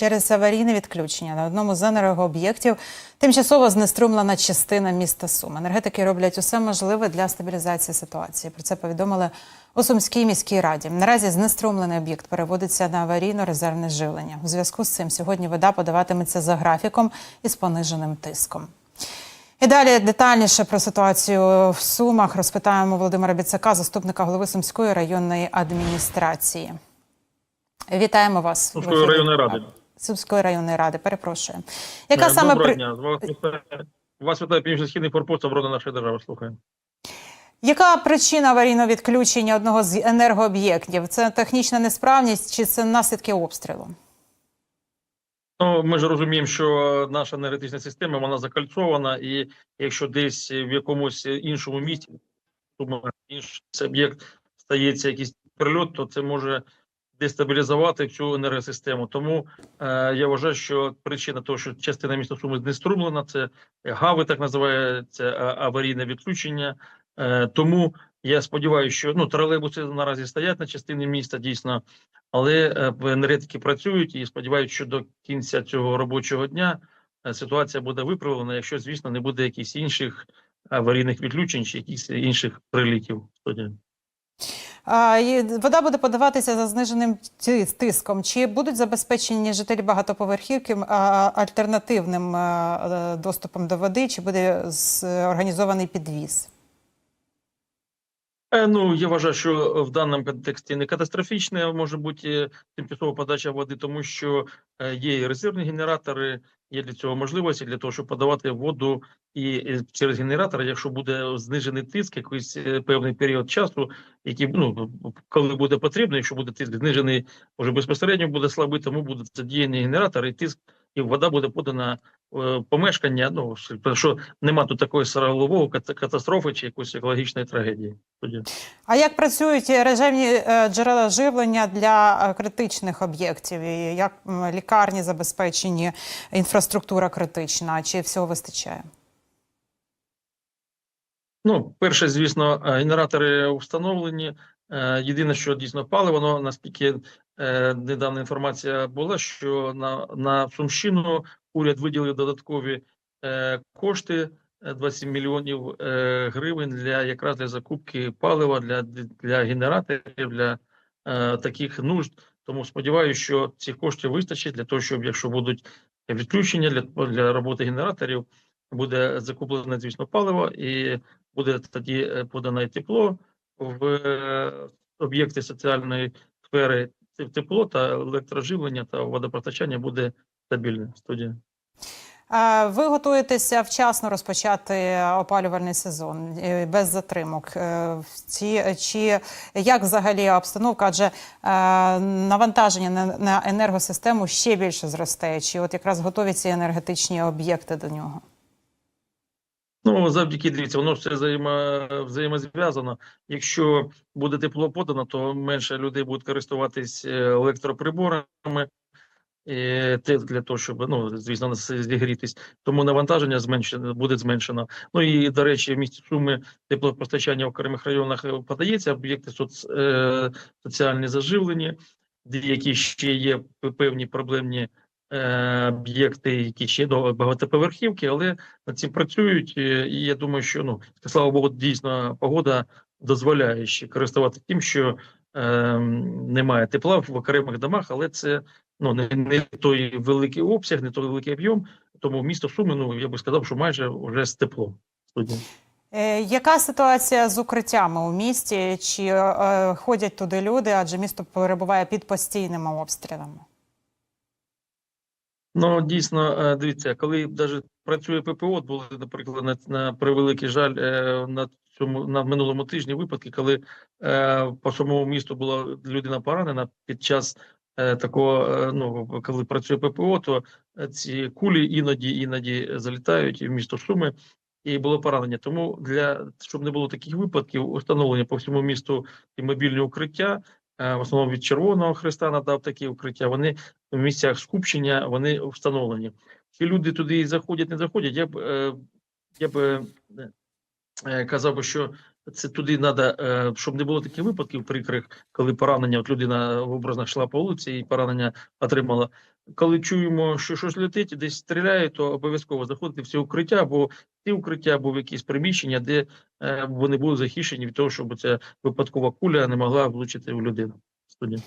Через аварійне відключення на одному з енергооб'єктів тимчасово знеструмлена частина міста Сум. Енергетики роблять усе можливе для стабілізації ситуації. Про це повідомили у Сумській міській раді. Наразі знеструмлений об'єкт переводиться на аварійно-резервне живлення. У зв'язку з цим сьогодні вода подаватиметься за графіком із пониженим тиском. І далі детальніше про ситуацію в Сумах розпитаємо Володимира Біцака, заступника голови Сумської районної адміністрації. Вітаємо вас. Сумської районної ради. Сумської районної ради, перепрошую. Яка Е, саме при... дня. Вас вітає, північно-східний форпост оборони нашої держави. Слухаю. яка причина аварійного відключення одного з енергооб'єктів? Це технічна несправність чи це наслідки обстрілу? Ну, ми ж розуміємо, що наша енергетична система вона закальцована, і якщо десь в якомусь іншому місці, інший об'єкт стається якийсь прильот, то це може дестабілізувати всю енергосистему. Тому е, я вважаю, що причина того, що частина міста Суми знеструмлена, це гави, так називається аварійне відключення. Е, тому я сподіваюся, що ну тролейбуси наразі стоять на частині міста дійсно, але е, енергетики працюють і сподіваюся, що до кінця цього робочого дня е, ситуація буде виправлена, якщо звісно не буде якихось інших аварійних відключень чи якихось інших прилітів. Вода буде подаватися за зниженим тиском. Чи будуть забезпечені жителі багатоповерхівки альтернативним е, доступом до води, чи буде організований підвіз? Е, Ну, я вважаю, що в даному контексті не катастрофічне може бути е, тимчасова подача води, тому що е, є і резервні генератори, є для цього можливості для того, щоб подавати воду і е, через генератор, якщо буде знижений тиск, якийсь е, певний період часу, який ну коли буде потрібно, якщо буде тиск знижений, може безпосередньо буде слабий, тому буде задіяний генератор, і тиск, і вода буде подана помешкання. Ну що нема тут такої силового катастрофи чи якоїсь екологічної трагедії. Тоді. А як працюють режимні е, джерела живлення для е, критичних об'єктів? І як лікарні забезпечені, інфраструктура критична? Чи всього вистачає? Ну, перше, звісно, е, генератори встановлені. Е, Єдине, що дійсно паливо, воно, наскільки е, недавна інформація була, що на, на Сумщину уряд виділив додаткові е, кошти е, 27 мільйонів е, гривень для якраз для закупки палива для, для генераторів, для е, таких нужд. Тому сподіваюся, що цих коштів вистачить для того, щоб якщо будуть відключення для, для роботи генераторів, буде закуплене, звісно, паливо і буде тоді е, подане тепло в е, об'єкти соціальної сфери. Тепло та електроживлення та водопостачання буде стабільне. Студія. Е, Ви готуєтеся вчасно розпочати опалювальний сезон е, без затримок. Е, Ці, чи як взагалі обстановка? Адже е, навантаження на, енергосистему ще більше зросте. Чи от якраз готові ці енергетичні об'єкти до нього? Ну, завдяки дивіться, воно все взаємо, взаємозв'язано. Якщо буде тепло подано, то менше людей будуть користуватись е, електроприборами. Те для того, щоб ну звісно зігрітись, тому навантаження зменшено буде зменшено. Ну і до речі, в місті Суми теплопостачання в окремих районах е, подається об'єкти соц, е, соціальні заживлені, деякі ще є певні проблемні е, об'єкти, які ще до багатоповерхівки, але над цим працюють. е, І я думаю, що ну слава Богу, дійсно погода дозволяє ще користуватися тим, що е, немає тепла в окремих домах, але це ну не, не той великий обсяг, не той великий об'єм. Тому місто Суми, ну я би сказав, що майже вже з теплом. Е, Яка ситуація з укриттями у місті? Чи е, ходять туди люди? Адже місто перебуває під постійними обстрілами? Ну дійсно, е, дивіться, коли навіть працює ППО, були, наприклад, на, на превеликий жаль е, на цьому на минулому тижні випадки, коли е, по самому місту була людина поранена під час е, такого, е, ну коли працює ППО, то е, ці кулі іноді іноді залітають в місто Суми. І було поранення. Тому для щоб не було таких випадків, установлення по всьому місту і мобільні укриття, в основному від Червоного Христа надав такі укриття. Вони в місцях скупчення вони встановлені. Чи люди туди заходять, не заходять? Я б е, я б е, е, казав що це туди треба, щоб не було таких випадків прикрих, коли поранення, от людина в образно йшла по вулиці і поранення отримала. Коли чуємо, що щось летить, десь стріляє, то обов'язково заходити в ці укриття, або ті укриття, або в якісь приміщення, де е, вони були захищені від того, щоб ця випадкова куля не могла влучити в людину. Студія.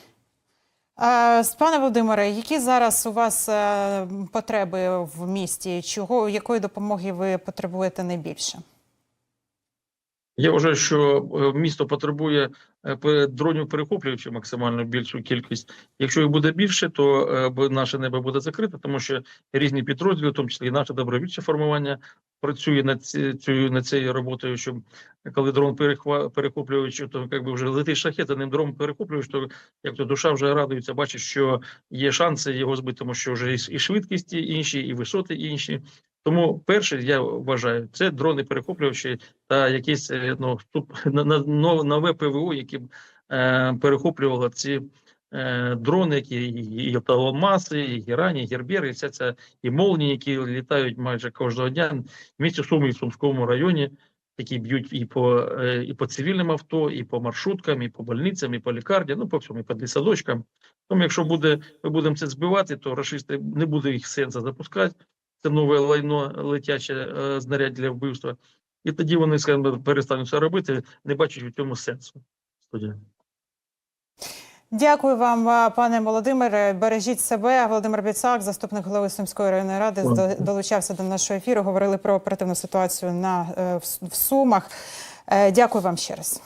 Е, Пане Володимире, які зараз у вас е, потреби в місті? Чого якої допомоги ви потребуєте найбільше? Я вважаю, що е, місто потребує е, дронів перехоплюючи максимально більшу кількість. Якщо їх буде більше, то е, наше небо буде закрите, тому що різні підрозділи, в тому числі і наше добровільче формування, працює над ці- цю над цією роботою. Щоб коли дрон перехоплюючи, то якби вже летить шахет, а ним дрон перехоплюєш, то як то душа вже радується, бачить, що є шанси його збити, тому що вже і, швидкісті інші, і висоти інші. Тому перше, я вважаю, це дрони перехоплювачі та якісь е, ну, нове ПВО, яке б е, перехоплювало ці е, дрони, які і, і Таломаси, і Герані, і Гербери, і вся ця і молні, які літають майже кожного дня в місті Суми і в Сумському районі, які б'ють і по, е, і по цивільним авто, і по маршруткам, і по больницям, і по лікарні, ну по всьому, і по дитсадочкам. Тому, якщо буде, ми будемо це збивати, то рашисти не буде їх сенсу запускати. Це нове лайно летяче е, знаряддя для вбивства. І тоді вони скажімо, перестануть це робити, не бачать у цьому сенсу. Студія. Дякую вам, пане Володимире. Бережіть себе. Володимир Біцак, заступник голови Сумської районної ради, долучався до нашого ефіру. Говорили про оперативну ситуацію на е, в в Сумах. Е, Дякую вам ще раз.